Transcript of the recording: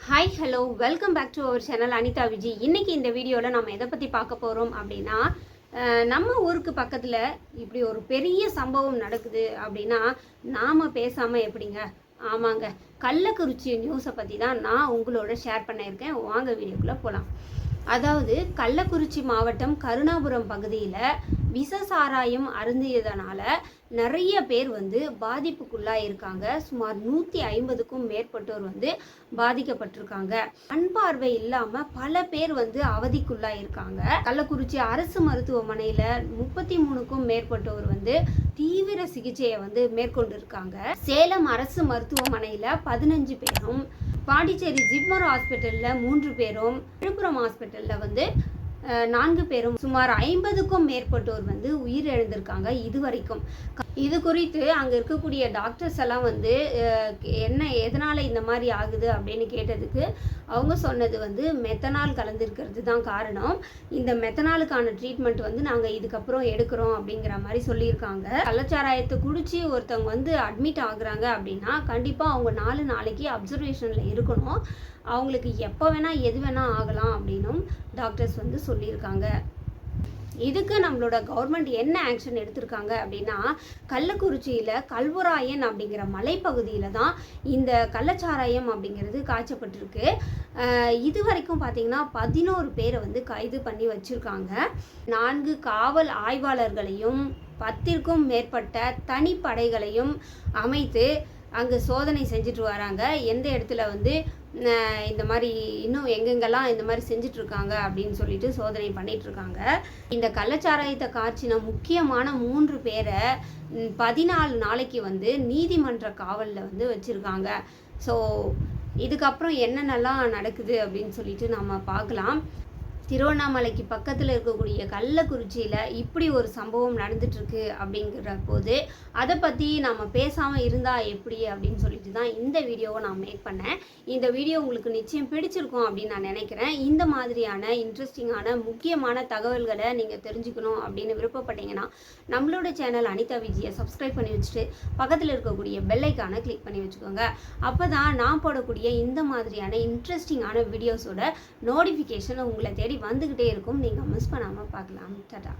Hi hello welcome back to our channel Anitha Viji இன்னைக்கு இந்த வீடியோவில் நம்ம எதை பற்றி பார்க்க போகிறோம் அப்படின்னா நம்ம ஊருக்கு பக்கத்தில் இப்படி ஒரு பெரிய சம்பவம் நடக்குது அப்படின்னா நாம் பேசாமல் எப்படிங்க? ஆமாங்க. கள்ளக்குறிச்சி நியூஸை பற்றி தான் நான் உங்களோட ஷேர் பண்ணியிருக்கேன் வாங்க வீடியோக்குள்ளே போகலாம் அதாவது கள்ளக்குறிச்சி மாவட்டம் கருணாபுரம் பகுதியில் விஷ சாராயம் அருந்தியதனால நிறைய பேர் வந்து பாதிப்புக்குள்ளாக இருக்காங்க. சுமார் நூற்றி ஐம்பதுக்கும் மேற்பட்டோர் வந்து பாதிக்கப்பட்டிருக்காங்க. கண் பார்வை இல்லாமல் பல பேர் வந்து அவதிக்குள்ளாக இருக்காங்க. கள்ளக்குறிச்சி அரசு மருத்துவமனையில் முப்பத்தி மூணுக்கும் மேற்பட்டோர் வந்து தீவிர சிகிச்சையை வந்து மேற்கொண்டு இருக்காங்க சேலம் அரசு மருத்துவமனையில் பதினஞ்சு பேரும் பாண்டிச்சேரி ஜிப்மர் ஹாஸ்பிட்டலில் மூன்று பேரும் விழுப்புரம் ஹாஸ்பிட்டலில் வந்து நான்கு பேரும் சுமார் ஐம்பதுக்கும் மேற்பட்டோர் வந்து உயிரிழந்திருக்காங்க இது வரைக்கும் இது குறித்து அங்கே இருக்கக்கூடிய டாக்டர்ஸ் எல்லாம் வந்து என்ன எதனால் இந்த மாதிரி ஆகுது அப்படின்னு கேட்டதுக்கு அவங்க சொன்னது வந்து மெத்தனால் கலந்துருக்கிறது தான் காரணம். இந்த மெத்தனாலுக்கான ட்ரீட்மெண்ட் வந்து நாங்கள் இதுக்கப்புறம் எடுக்கிறோம் அப்படிங்கிற மாதிரி சொல்லியிருக்காங்க. கள்ளச்சாராயத்தை குடிச்சு ஒருத்தவங்க வந்து அட்மிட் ஆகுறாங்க அப்படின்னா கண்டிப்பாக அவங்க நாலு நாளைக்கு அப்சர்வேஷனில் இருக்கணும். அவங்களுக்கு எப்போ வேணால் எது வேணால் ஆகலாம் அப்படின்னும் டாக்டர்ஸ் வந்து சொல்லியிருக்காங்க. இதுக்கு நம்மளோட கவர்மெண்ட் என்ன ஆக்ஷன் எடுத்திருக்காங்க அப்படின்னா கள்ளக்குறிச்சியில் கல்வராயன் அப்படிங்கிற மலைப்பகுதியில் தான் இந்த கள்ளச்சாராயம் அப்படிங்கிறது காய்ச்சப்பட்டிருக்கு. இது வரைக்கும் பார்த்தீங்கன்னா பதினோரு பேரை வந்து கைது பண்ணி வச்சுருக்காங்க. நான்கு காவல் ஆய்வாளர்களையும் பத்திற்கும் மேற்பட்ட தனிப்படைகளையும் அமைத்து அங்கே சோதனை செஞ்சுட்டு வராங்க. எந்த இடத்துல வந்து இந்த மாதிரி இன்னும் எங்கெங்கெல்லாம் இந்த மாதிரி செஞ்சிட்ருக்காங்க அப்படின்னு சொல்லிட்டு சோதனை பண்ணிகிட்ருக்காங்க இந்த கள்ளச்சாராயத்தை காய்ச்சின முக்கியமான மூன்று பேரை பதினாலு நாளைக்கு வந்து நீதிமன்ற காவலில் வந்து வச்சுருக்காங்க. ஸோ இதுக்கப்புறம் என்னென்னலாம் நடக்குது அப்படின்னு சொல்லிட்டு நம்ம பார்க்கலாம். திருவண்ணாமலைக்கு பக்கத்தில் இருக்கக்கூடிய கள்ளக்குறிச்சியில் இப்படி ஒரு சம்பவம் நடந்துட்டுருக்கு அப்படிங்கிற போது அதை பற்றி நம்ம பேசாமல் இருந்தால் எப்படி அப்படின்னு சொல்லிட்டு தான் இந்த வீடியோவை நான் மேக் பண்ணேன். இந்த வீடியோ உங்களுக்கு நிச்சயம் பிடிச்சிருக்கும் அப்படின்னு நான் நினைக்கிறேன். இந்த மாதிரியான இன்ட்ரெஸ்டிங்கான முக்கியமான தகவல்களை நீங்கள் தெரிஞ்சுக்கணும் அப்படின்னு விருப்பப்பட்டீங்கன்னா நம்மளோட சேனல் அனிதா விஜயை சப்ஸ்கிரைப் பண்ணி வச்சுட்டு பக்கத்தில் இருக்கக்கூடிய பெல்லைக்கான கிளிக் பண்ணி வச்சுக்கோங்க. அப்போ தான் நான் போடக்கூடிய இந்த மாதிரியான இன்ட்ரெஸ்டிங்கான வீடியோஸோட நோட்டிஃபிகேஷன் உங்களை தேடி வந்துக்கிட்டே இருக்கும். நீங்கள் மிஸ் பண்ணாமல் பார்க்கலாம். டட்டா